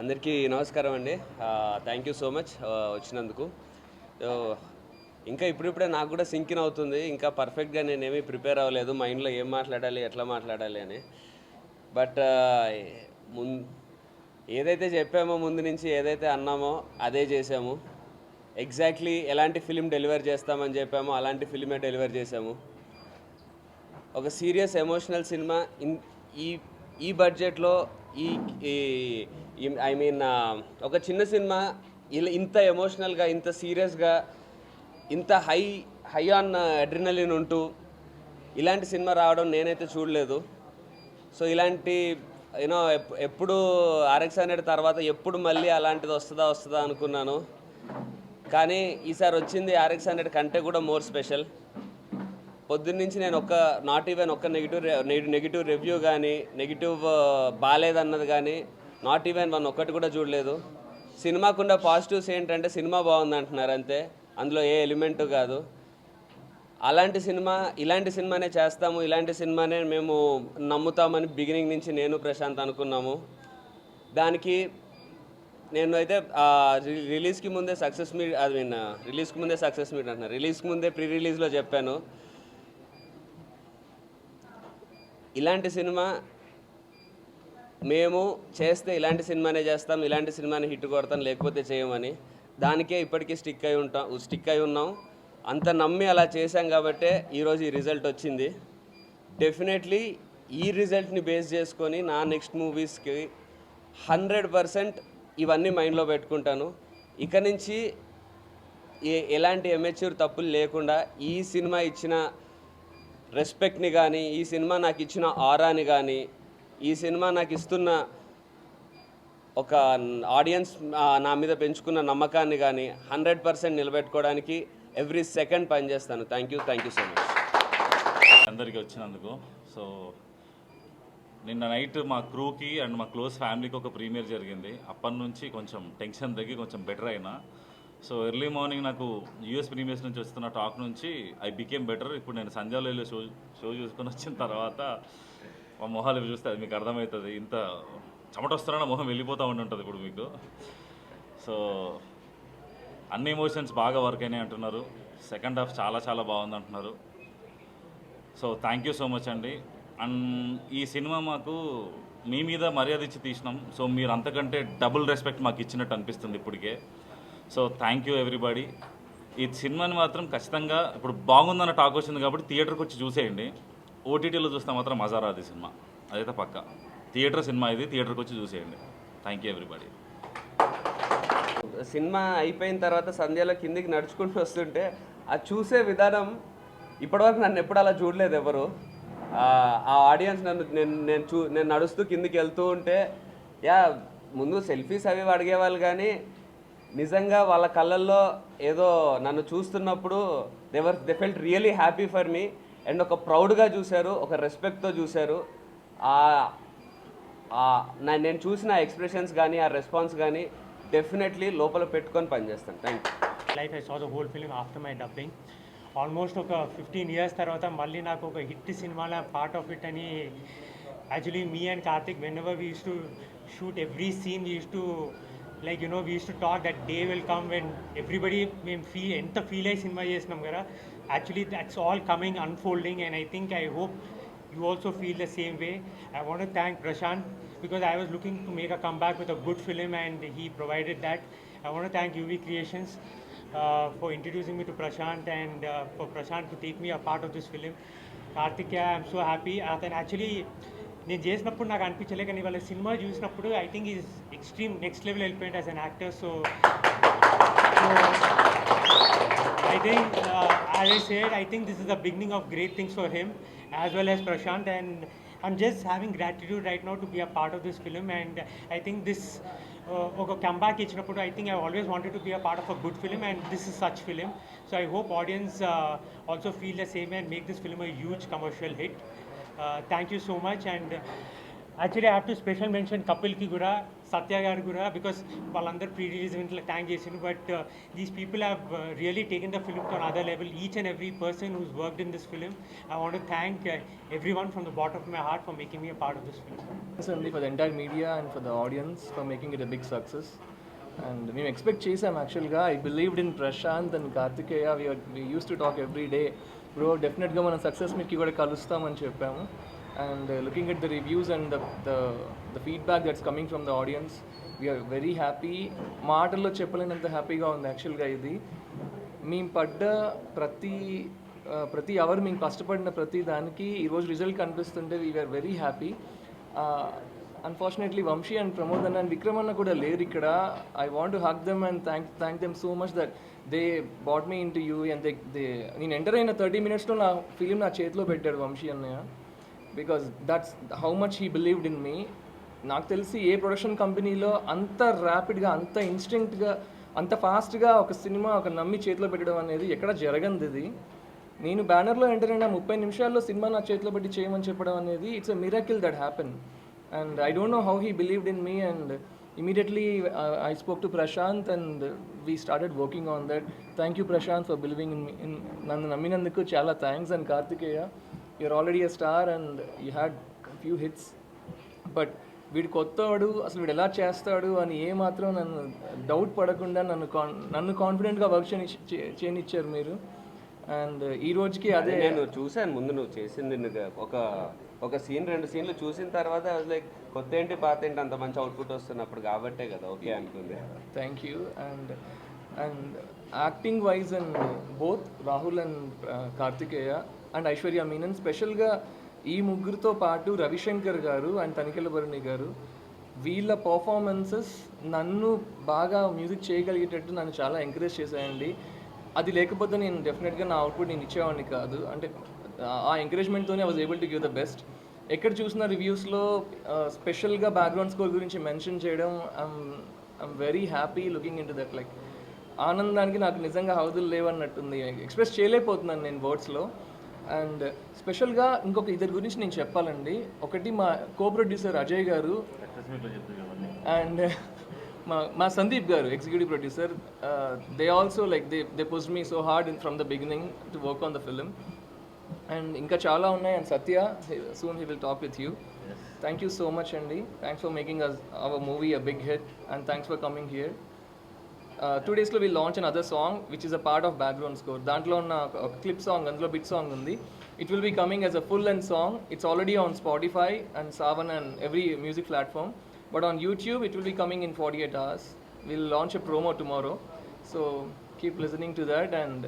అందరికీ నమస్కారం అండి. థ్యాంక్ యూ సో మచ్ వచ్చినందుకు. ఇంకా ఇప్పుడిప్పుడే నాకు కూడా సింకిన్ అవుతుంది. ఇంకా పర్ఫెక్ట్గా నేనేమీ ప్రిపేర్ అవ్వలేదు. మైండ్లో ఏం మాట్లాడాలి ఎట్లా మాట్లాడాలి అని. బట్ ముం ఏదైతే చెప్పామో ముందు నుంచి ఏదైతే అన్నామో అదే చేసాము ఎగ్జాక్ట్లీ ఎలాంటి ఫిలిం డెలివర్ చేస్తామని చెప్పామో అలాంటి ఫిలిమే డెలివర్ చేసాము ఒక సీరియస్ ఎమోషనల్ సినిమా ఇన్ ఈ ఈ బడ్జెట్లో ఈ ఐ మీన్ uh, ఒక చిన్న సినిమా ఇలా ఇంత ఎమోషనల్గా ఇంత సీరియస్గా ఇంత high high on adrenaline uh, ఉంటూ ఇలాంటి సినిమా రావడం నేనైతే చూడలేదు. సో ఇలాంటి యూనో ఎప్పుడు ఆర్ఎక్స్ హండ్రెడ్ తర్వాత ఎప్పుడు మళ్ళీ అలాంటిది వస్తుందా వస్తుందా అనుకున్నాను. కానీ ఈసారి వచ్చింది ఆర్ఎక్స్ హండ్రెడ్ కంటే కూడా మోర్ స్పెషల్ పొద్దున్నుంచి నేను ఒక్క నాట్ ఈవెన్ ఒక్క నెగిటివ్ నెగిటివ్ రివ్యూ కానీ నెగిటివ్ బాగాలేదన్నది కానీ నాట్ ఈవెన్ వన్ ఒక్కటి కూడా చూడలేదు. సినిమాకున్న పాజిటివ్స్ ఏంటంటే సినిమా బాగుంది అంటున్నారు అంతే. అందులో ఏ ఎలిమెంట్ కాదు. అలాంటి సినిమా ఇలాంటి సినిమానే చేస్తాము. ఇలాంటి సినిమానే మేము నమ్ముతామని బిగినింగ్ నుంచి నేను ప్రశాంత్ అనుకున్నాము. దానికి నేను అయితే రి- రిలీజ్కి ముందే సక్సెస్ మీట్ ఐ మీన్ రిలీజ్కి ముందే సక్సెస్ మీట్ అంటున్నాను రిలీజ్కి ముందే ప్రీ రిలీజ్లో చెప్పాను. ఇలాంటి సినిమా మేము చేస్తే ఇలాంటి సినిమానే చేస్తాం ఇలాంటి సినిమాని హిట్ కొడతాం లేకపోతే చేయమని. దానికే ఇప్పటికీ స్టిక్ అయి ఉంటాం స్టిక్ అయి ఉన్నాం. అంత నమ్మి అలా చేశాం కాబట్టే ఈరోజు ఈ రిజల్ట్ వచ్చింది. డెఫినెట్లీ ఈ రిజల్ట్ని బేస్ చేసుకొని నా నెక్స్ట్ మూవీస్కి హండ్రెడ్ పర్సెంట్ ఇవన్నీ మైండ్లో పెట్టుకుంటాను. ఇక నుంచి ఏ ఎలాంటి ఎమెచ్యూర్ తప్పులు లేకుండా ఈ సినిమా ఇచ్చిన రెస్పెక్ట్ని కానీ ఈ సినిమా నాకు ఇచ్చిన ఆరాని కానీ ఈ సినిమా నాకు ఇస్తున్న ఒక ఆడియన్స్ నా మీద పెంచుకున్న నమ్మకాన్ని కానీ హండ్రెడ్ పర్సెంట్ నిలబెట్టుకోవడానికి ఎవ్రీ సెకండ్ పనిచేస్తాను thank you thank you so much. అందరికీ వచ్చినందుకు. సో నిన్న నైట్ మా క్రూకి అండ్ మా క్లోజ్ ఫ్యామిలీకి ఒక ప్రీమియర్ జరిగింది. అప్పటి నుంచి కొంచెం టెన్షన్ తగ్గి కొంచెం బెటర్ అయినా. సో ఎర్లీ మార్నింగ్ నాకు యూఎస్ ప్రీమియర్స్ నుంచి వస్తున్న టాక్ నుంచి ఐ బికేమ్ బెటర్. ఇప్పుడు నేను సంజయ్లో వెళ్ళి షో షో చూసుకొని వచ్చిన తర్వాత మా మొహాలు చూస్తే అది మీకు అర్థమవుతుంది. ఇంత చెమట మొహం వెళ్ళిపోతూ ఉంటుంటుంది ఇప్పుడు మీకు. సో అన్ని ఎమోషన్స్ బాగా వర్క్ అయినాయి అంటున్నారు. సెకండ్ హాఫ్ చాలా చాలా బాగుంది అంటున్నారు. So thank you so much అండి. అండ్ ఈ సినిమా మాకు మీ మీద మర్యాద ఇచ్చి తీసినాం. సో మీరు అంతకంటే డబుల్ రెస్పెక్ట్ మాకు ఇచ్చినట్టు అనిపిస్తుంది ఇప్పటికే. సో థ్యాంక్ యూ ఎవ్రీబడి ఈ సినిమాని మాత్రం ఖచ్చితంగా ఇప్పుడు బాగుందన్న టాక్ వచ్చింది కాబట్టి థియేటర్కి వచ్చి చూసేయండి. ఓటీటీలో చూస్తే మాత్రం మజా రాదు సినిమా. అదైతే పక్క. థియేటర్ సినిమా ఇది థియేటర్కి వచ్చి చూసేయండి. థ్యాంక్ యూ ఎవ్రీబడి సినిమా అయిపోయిన తర్వాత సంధ్యలో కిందికి నడుచుకుంటూ వస్తుంటే ఆ చూసే విధానం ఇప్పటివరకు నన్ను ఎప్పుడు అలా చూడలేదు ఎవరు. ఆ ఆడియన్స్ నన్ను నేను నేను చూ నేను నడుస్తూ కిందికి వెళ్తూ ఉంటే యా ముందు సెల్ఫీస్ అవి అడిగేవాళ్ళు కానీ నిజంగా వాళ్ళ కళ్ళల్లో ఏదో నన్ను చూస్తున్నప్పుడు they were they felt really happy for me and ఒక ప్రౌడ్గా చూశారు ఒక రెస్పెక్ట్తో చూశారు. నా- నేను చూసిన ఎక్స్ప్రెషన్స్ కానీ ఆ రెస్పాన్స్ కానీ డెఫినెట్లీ లోపల పెట్టుకొని పనిచేస్తాను. Thank you. Life I saw the whole film after my dubbing. Almost ఒక ఫిఫ్టీన్ ఇయర్స్ తర్వాత మళ్ళీ నాకు ఒక హిట్ సినిమాలో పార్ట్ ఆఫ్ ఇట్ అని actually me and Karthik whenever we used to shoot every scene we used to like you know we used to talk that day will come when everybody మేము ఫీ ఎంత feel అయ్యి cinema చేసినాం కదా actually that's all coming unfolding and I think I hope you also feel the same way. I want to thank Prashant because I was looking to make a comeback with a good film and he provided that. I want to thank UV Creations uh, for introducing me to Prashant and uh, for Prashant to take me a part of this film. Karthikeya, I'm so happy. అతను actually నేను చేసినప్పుడు నాకు అనిపించలే కానీ వాళ్ళ cinema చూసినప్పుడు I think is extreme next level వెళ్ళిపోయింది as an actor so I think, uh, as I said, I think this is the beginning of great things for him as well as Prashant, and I'm just having gratitude right now to be a part of this film. And I think this uh, ఒక comeback ఇచ్చినప్పుడు I think I always wanted to be a part of a good film, and this is such film. So I hope audience uh, also feel the same and make this film a huge commercial hit. Uh, thank you so much, and actually have to special mention కపిల్కి కూడా సత్య గారు కూడా because వాళ్ళందరూ pre release ఈవెంట్లో thank చేసిండు but these people have really taken the film to other level each and every person who's worked in this film I want to thank everyone from the bottom of my heart for making me a part of this film thanks అండి for the entire media and for the audience for making it a big success and మేము expect చేసాం యాక్చువల్గా I believed in Prashanth and Karthikeya we used to talk every day bro డెఫినెట్గా మనం success మీకు కూడా కలుస్తామని చెప్పాము. And looking at the reviews and the the feedback that's coming from the audience we're very happy మాటల్లో చెప్పలేనంత హ్యాపీగా ఉంది యాక్చువల్గా ఇది. మేము పడ్డ ప్రతి uh, ప్రతి అవర్ మేము కష్టపడిన ప్రతి దానికి ఈరోజు result కనిపిస్తుంటే we're very happy unfortunately Vamsi and Pramod అన్న అండ్ విక్రమ్ అన్న కూడా లేరు ఇక్కడ. I want to hug them and thank thank them so much that they bought me in to you and they they నేను ఎంటర్ అయిన thirty మినిట్స్లో నా film నా చేతిలో పెట్టాడు వంశీ అన్నయ్య. Because that's how much he believed in me నాకు తెలిసి ఏ ప్రొడక్షన్ కంపెనీలో అంత ర్యాపిడ్గా అంత ఇన్స్టింక్ట్గా అంత ఫాస్ట్గా ఒక సినిమా ఒక నమ్మి చేతిలో పెట్టడం అనేది ఎక్కడ జరగంది ఇది. నేను బ్యానర్లో ఎంటర్ అయిన ముప్పై నిమిషాల్లో సినిమా నా చేతిలో పెట్టి చేయమని చెప్పడం అనేది it's a miracle that happen and I don't know how he believed in me and immediately I spoke to Prashanth and we started working on that thank you Prashanth for believing in me నన్ను నమ్మినందుకు చాలా thanks and Karthikeya you're already a star and you had few hits but వీడు కొత్తవాడు అసలు వీడు ఎలా చేస్తాడు అని ఏ మాత్రం నన్ను డౌట్ పడకుండా నన్ను కాన్ నన్ను కాన్ఫిడెంట్గా వర్క్ చేయని చేయనిచ్చారు మీరు. అండ్ ఈ రోజుకి అదే నేను చూశాను ముందు నువ్వు చేసింది ఒక ఒక సీన్ రెండు సీన్లు చూసిన తర్వాత లైక్ కొత్త ఏంటి పాత ఏంటి అంత మంచి అవుట్పుట్ వస్తున్నప్పుడు కాబట్టే కదా ఓకే అనుకుంది. Thank you and and acting wise and both Rahul and Karthikeya and Aishwarya Menon స్పెషల్గా ఈ ముగ్గురితో పాటు రవిశంకర్ గారు అండ్ తనికెల భరణి గారు వీళ్ళ పర్ఫార్మెన్సెస్ నన్ను బాగా మ్యూజిక్ చేయగలిగేటట్టు నన్ను చాలా ఎంకరేజ్ చేశాయండి. అది లేకపోతే నేను డెఫినెట్గా నా అవుట్పుట్ నేను ఇచ్చేవాడిని కాదు. అంటే ఆ ఎంకరేజ్మెంట్తోనే I was able to give the best ఎక్కడ చూసిన రివ్యూస్లో స్పెషల్గా బ్యాక్గ్రౌండ్ స్కోర్ గురించి మెన్షన్ చేయడం I'm very happy looking in to that like ఆనందానికి నాకు నిజంగా హౌదులు లేవన్నట్టుంది. ఎక్స్ప్రెస్ చేయలేకపోతున్నాను నేను వర్డ్స్లో అండ్ స్పెషల్గా ఇంకొక ఇద్దరి గురించి నేను చెప్పాలండి. ఒకటి మా కో ప్రొడ్యూసర్ అజయ్ గారు. అండ్ మా మా Sandeep garu executive producer they also like they they push me so hard in from the beginning to work on the film and ఇంకా చాలా ఉన్నాయి and Satya soon he will talk with you thank you so much అండి thanks for making us our movie a big hit and thanks for coming here two డేస్లో will launch another song which is a part of background score దాంట్లో ఉన్న ఒక clip song అందులో bit song ఉంది it will be coming as a full and song it's already on Spotify and Saavn and every music platform But on YouTube, it will be coming in 48 hours. We'll launch a promo tomorrow. So keep listening to that and